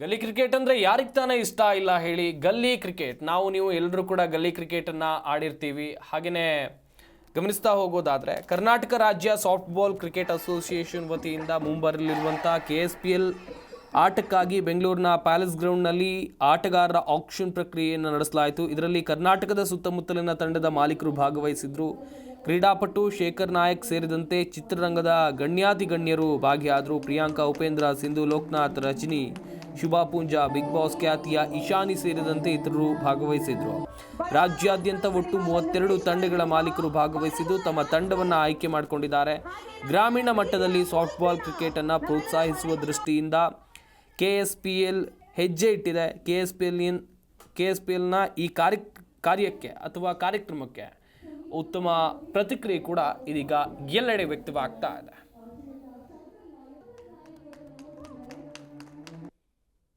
ಗಲ್ಲಿ ಕ್ರಿಕೆಟ್ ಅಂದರೆ ಯಾರಿಗೆ ತಾನೇ ಇಷ್ಟ ಇಲ್ಲ ಹೇಳಿ ಗಲ್ಲಿ ಕ್ರಿಕೆಟ್ ನಾವು ನೀವು ಎಲ್ಲರೂ ಕೂಡ ಗಲ್ಲಿ ಕ್ರಿಕೆಟನ್ನು ಆಡಿರ್ತೀವಿ. ಹಾಗೆಯೇ ಗಮನಿಸ್ತಾ ಹೋಗೋದಾದರೆ ಕರ್ನಾಟಕ ರಾಜ್ಯ ಸಾಫ್ಟ್ಬಾಲ್ ಕ್ರಿಕೆಟ್ ಅಸೋಸಿಯೇಷನ್ ವತಿಯಿಂದ ಮುಂಬರಲಿರುವಂಥ ಕೆ ಎಸ್ ಪಿ ಎಲ್ ಆಟಕ್ಕಾಗಿ ಬೆಂಗಳೂರಿನ ಪ್ಯಾಲೇಸ್ ಗ್ರೌಂಡ್ನಲ್ಲಿ ಆಟಗಾರರ ಆಕ್ಷನ್ ಪ್ರಕ್ರಿಯೆಯನ್ನು ನಡೆಸಲಾಯಿತು. ಇದರಲ್ಲಿ ಕರ್ನಾಟಕದ ಸುತ್ತಮುತ್ತಲಿನ ತಂಡದ ಮಾಲೀಕರು ಭಾಗವಹಿಸಿದ್ರು. ಕ್ರೀಡಾಪಟು ಶೇಖರ್ ನಾಯಕ್ ಸೇರಿದಂತೆ ಚಿತ್ರರಂಗದ ಗಣ್ಯಾತಿ ಗಣ್ಯರು ಭಾಗಿಯಾದರು. ಪ್ರಿಯಾಂಕಾ ಉಪೇಂದ್ರ, ಸಿಂಧು ಲೋಕನಾಥ್, ರಜನಿ ಶುಭಾ ಪೂಂಜಾ, ಬಿಗ್ ಬಾಸ್ ಖ್ಯಾತಿಯ ಇಶಾನಿ ಸೇರಿದಂತೆ ಇತರರು ಭಾಗವಹಿಸಿದ್ರು. ರಾಜ್ಯಾದ್ಯಂತ ಒಟ್ಟು ಮೂವತ್ತೆರಡು ತಂಡಗಳ ಮಾಲೀಕರು ಭಾಗವಹಿಸಿದ್ದು, ತಮ್ಮ ತಂಡವನ್ನು ಆಯ್ಕೆ ಮಾಡಿಕೊಂಡಿದ್ದಾರೆ. ಗ್ರಾಮೀಣ ಮಟ್ಟದಲ್ಲಿ ಸಾಫ್ಟ್ಬಾಲ್ ಕ್ರಿಕೆಟನ್ನು ಪ್ರೋತ್ಸಾಹಿಸುವ ದೃಷ್ಟಿಯಿಂದ ಕೆ ಎಸ್ ಪಿ ಎಲ್ ಹೆಜ್ಜೆ ಇಟ್ಟಿದೆ. K S P L K S P ಎಲ್ನ ಈ ಕಾರ್ಯ, ಕಾರ್ಯಕ್ಕೆ ಅಥವಾ ಕಾರ್ಯಕ್ರಮಕ್ಕೆ ಉತ್ತಮ ಪ್ರತಿಕ್ರಿಯೆ ಕೂಡ ಇದೀಗ ಎಲ್ಲೆಡೆ ವ್ಯಕ್ತವಾಗ್ತಾ ಇದೆ.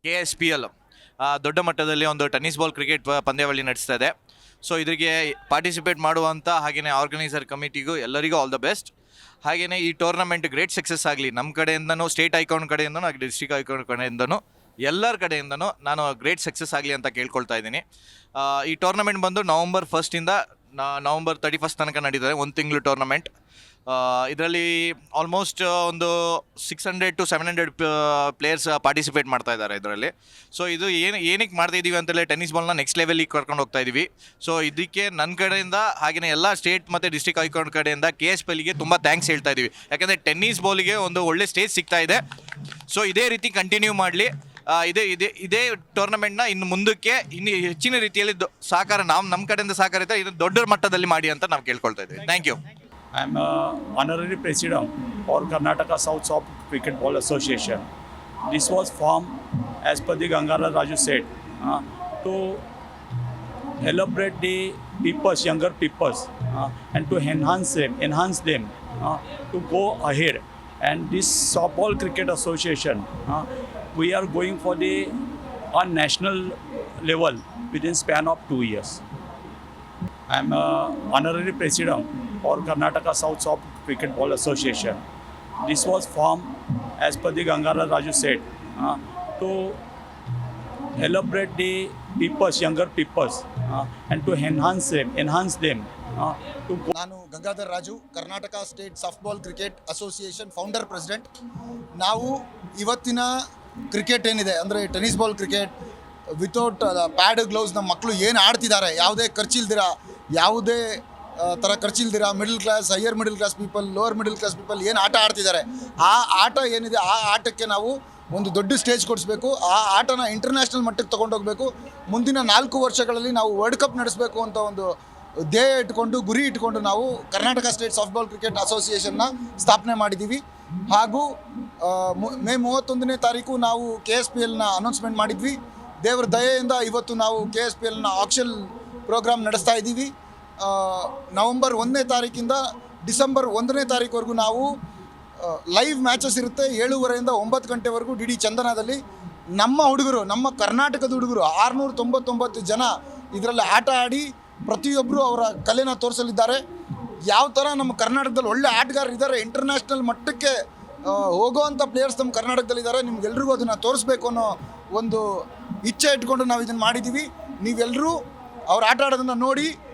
ಕೆ ಎಸ್ ಪಿ ಎಲ್ ದೊಡ್ಡ ಮಟ್ಟದಲ್ಲಿ ಒಂದು ಟೆನ್ನಿಸ್ ಬಾಲ್ ಕ್ರಿಕೆಟ್ ಪಂದ್ಯಾವಳಿ ನಡೆಸ್ತಾ ಇದೆ. ಸೊ ಇದರಿಗೆ ಪಾರ್ಟಿಸಿಪೇಟ್ ಮಾಡುವಂಥ ಹಾಗೆಯೇ ಆರ್ಗನೈಸರ್ ಕಮಿಟಿಗೂ ಎಲ್ಲರಿಗೂ ಆಲ್ ದ ಬೆಸ್ಟ್ ಹಾಗೆಯೇ ಈ ಟೂರ್ನಮೆಂಟ್ ಗ್ರೇಟ್ ಸಕ್ಸಸ್ ಆಗಲಿ ನಮ್ಮ ಕಡೆಯಿಂದನೂ ಸ್ಟೇಟ್ ಐಕಾನ್ ಕಡೆಯಿಂದನೂ, ಹಾಗೆ ಡಿಸ್ಟ್ರಿಕ್ಟ್ ಐಕಾನ್ ಕಡೆಯಿಂದನೂ, ಎಲ್ಲರ ಕಡೆಯಿಂದನೂ ನಾನು ಗ್ರೇಟ್ ಸಕ್ಸಸ್ ಆಗಲಿ ಅಂತ ಕೇಳ್ಕೊಳ್ತಾ ಇದ್ದೀನಿ. ಈ ಟೂರ್ನಮೆಂಟ್ ಬಂದು ನವಂಬರ್ ಫಸ್ಟಿಂದ ನವಂಬರ್ ತರ್ಟಿ ಫಸ್ಟ್ ತನಕ ನಡೀತದೆ, ಒಂದು ತಿಂಗಳು ಟೂರ್ನಮೆಂಟ್ ಇದರಲ್ಲಿ ಆಲ್ಮೋಸ್ಟ್ ಒಂದು six hundred to seven hundred players participate ಮಾಡ್ತಾ ಇದ್ದಾರೆ ಇದರಲ್ಲಿ. ಸೊ ಇದು ಏನು, ಏನಕ್ಕೆ ಮಾಡ್ತಾ ಇದ್ದೀವಿ ಅಂತೇಳಿ ಟೆನ್ನಿಸ್ ಬಾಲ್ನ ನೆಕ್ಸ್ಟ್ ಲೆವೆಲಿಗೆ ಕರ್ಕೊಂಡು ಹೋಗ್ತಾ ಇದ್ದೀವಿ ಸೊ ಇದಕ್ಕೆ ನನ್ನ ಕಡೆಯಿಂದ ಹಾಗೆಯೇ ಎಲ್ಲ ಸ್ಟೇಟ್ ಮತ್ತು ಡಿಸ್ಟ್ರಿಕ್ಟ್ ಹೈಕೋರ್ಟ್ ಕಡೆಯಿಂದ ಕೆ ಎಸ್ ಪಿ ತುಂಬ ಥ್ಯಾಂಕ್ಸ್ ಹೇಳ್ತಾ ಇದ್ದೀವಿ ಯಾಕಂದರೆ ಟೆನ್ನಿಸ್ ಬಾಲಿಗೆ ಒಂದು ಒಳ್ಳೆ ಸ್ಟೇಜ್ ಸಿಗ್ತಾ ಇದೆ. ಸೊ ಇದೇ ರೀತಿ ಕಂಟಿನ್ಯೂ ಮಾಡಲಿ. ಇದೇ ಇದೇ ಇದೇ ಟೂರ್ನಮೆಂಟ್ನ ಇನ್ನು ಮುಂದಕ್ಕೆ ಇನ್ನು ಹೆಚ್ಚಿನ ರೀತಿಯಲ್ಲಿ ಸಹಕಾರ, ನಾವು ನಮ್ಮ ಕಡೆಯಿಂದ ಸಹಕಾರ ಇದೆ ಇದು ದೊಡ್ಡ ಮಟ್ಟದಲ್ಲಿ ಮಾಡಿ ಅಂತ ನಾವು ಕೇಳ್ಕೊಳ್ತಾ ಇದ್ದೀವಿ. Thank you I am uh, honorary president for Karnataka South Soft Cricket Ball Association. This was formed, as per the Gangara Raju said, uh, to elaborate the people's younger peoples uh, and to enhance them, enhance them uh, to go ahead. And this softball cricket association, uh, we are going for the on national level within span of two years. I am uh, honorary president for Karnataka South Soft Cricket Ball Association. This was formed, as per the Gangara Raju said, uh, to elaborate the people's younger peoples uh, and to enhance them, enhance them uh, to go ನಾನು Gangadhar Raju Karnataka state softball cricket association founder president ನಾವು ಇವತ್ತಿನ cricket ಏನಿದೆ ಅಂದರೆ tennis ball cricket without pad gloves ನಮ್ಮ ಮಕ್ಕಳು ಏನು ಆಡ್ತಿದ್ದಾರೆ ಯಾವುದೇ ಖರ್ಚಿಲ್ದಿರ ಯಾವುದೇ ಥರ ಖರ್ಚಿಲ್ದಿರ? Middle class higher middle class people lower middle class people ಏನು ಆಟ ಆಡ್ತಿದ್ದಾರೆ? ಆ ಆಟ ಏನಿದೆ, ಆ ಆಟಕ್ಕೆ ನಾವು ಒಂದು ದೊಡ್ಡ ಸ್ಟೇಜ್ ಕೊಡಿಸ್ಬೇಕು. ಆ ಆಟನ ಇಂಟರ್ನ್ಯಾಷನಲ್ ಮಟ್ಟಕ್ಕೆ ತೊಗೊಂಡೋಗ್ಬೇಕು ಮುಂದಿನ ನಾಲ್ಕು ವರ್ಷಗಳಲ್ಲಿ ನಾವು ವರ್ಲ್ಡ್ ಕಪ್ ನಡೆಸಬೇಕು ಅಂತ ಒಂದು ಧ್ಯೇಯ ಇಟ್ಕೊಂಡು, ಗುರಿ ಇಟ್ಕೊಂಡು ನಾವು ಕರ್ನಾಟಕ ಸ್ಟೇಟ್ ಸಾಫ್ಟ್ಬಾಲ್ ಕ್ರಿಕೆಟ್ ಅಸೋಸಿಯೇಷನ್ನ ಸ್ಥಾಪನೆ ಮಾಡಿದ್ದೀವಿ ಹಾಗೂ ಮೇ ಮೂವತ್ತೊಂದನೇ ತಾರೀಕು ನಾವು ಕೆ ಎಸ್ ಪಿ ಎಲ್ನ ಅನೌನ್ಸ್ಮೆಂಟ್ ಮಾಡಿದ್ವಿ. ದೇವರ ದಯೆಯಿಂದ ಇವತ್ತು ನಾವು ಕೆ ಎಸ್ ಪಿ ಎಲ್ನ ಆಕ್ಷನ್ ಪ್ರೋಗ್ರಾಮ್ ನಡೆಸ್ತಾ ಇದ್ದೀವಿ ನವಂಬರ್ ಒಂದನೇ ತಾರೀಕಿಂದ ಡಿಸೆಂಬರ್ ಒಂದನೇ ತಾರೀಕುವರೆಗೂ ನಾವು ಲೈವ್ ಮ್ಯಾಚಸ್ ಇರುತ್ತೆ. ಏಳುವರೆಯಿಂದ ಒಂಬತ್ತು ಗಂಟೆವರೆಗೂ ಡಿ ಡಿ ಚಂದನದಲ್ಲಿ. ನಮ್ಮ ಹುಡುಗರು, ನಮ್ಮ ಕರ್ನಾಟಕದ ಹುಡುಗರು ಆರುನೂರ ತೊಂಬತ್ತೊಂಬತ್ತು ಜನ ಇದರಲ್ಲಿ ಆಟ ಆಡಿ ಪ್ರತಿಯೊಬ್ಬರು ಅವರ ಕಲೆನ ತೋರಿಸಲಿದ್ದಾರೆ. ಯಾವ ಥರ ನಮ್ಮ ಕರ್ನಾಟಕದಲ್ಲಿ ಒಳ್ಳೆ ಆಟಗಾರರು ಇದ್ದಾರೆ ಇಂಟರ್ನ್ಯಾಷನಲ್ ಮಟ್ಟಕ್ಕೆ ಹೋಗುವಂಥ ಪ್ಲೇಯರ್ಸ್ ನಮ್ಮ ಕರ್ನಾಟಕದಲ್ಲಿದ್ದಾರೆ ನಿಮ್ಗೆಲ್ರಿಗೂ ಅದನ್ನು ತೋರಿಸ್ಬೇಕು ಅನ್ನೋ ಒಂದು ಇಚ್ಛೆ ಇಟ್ಕೊಂಡು ನಾವು ಇದನ್ನು ಮಾಡಿದ್ದೀವಿ ನೀವೆಲ್ಲರೂ ಅವ್ರು ಆಟ ಆಡೋದನ್ನು ನೋಡಿ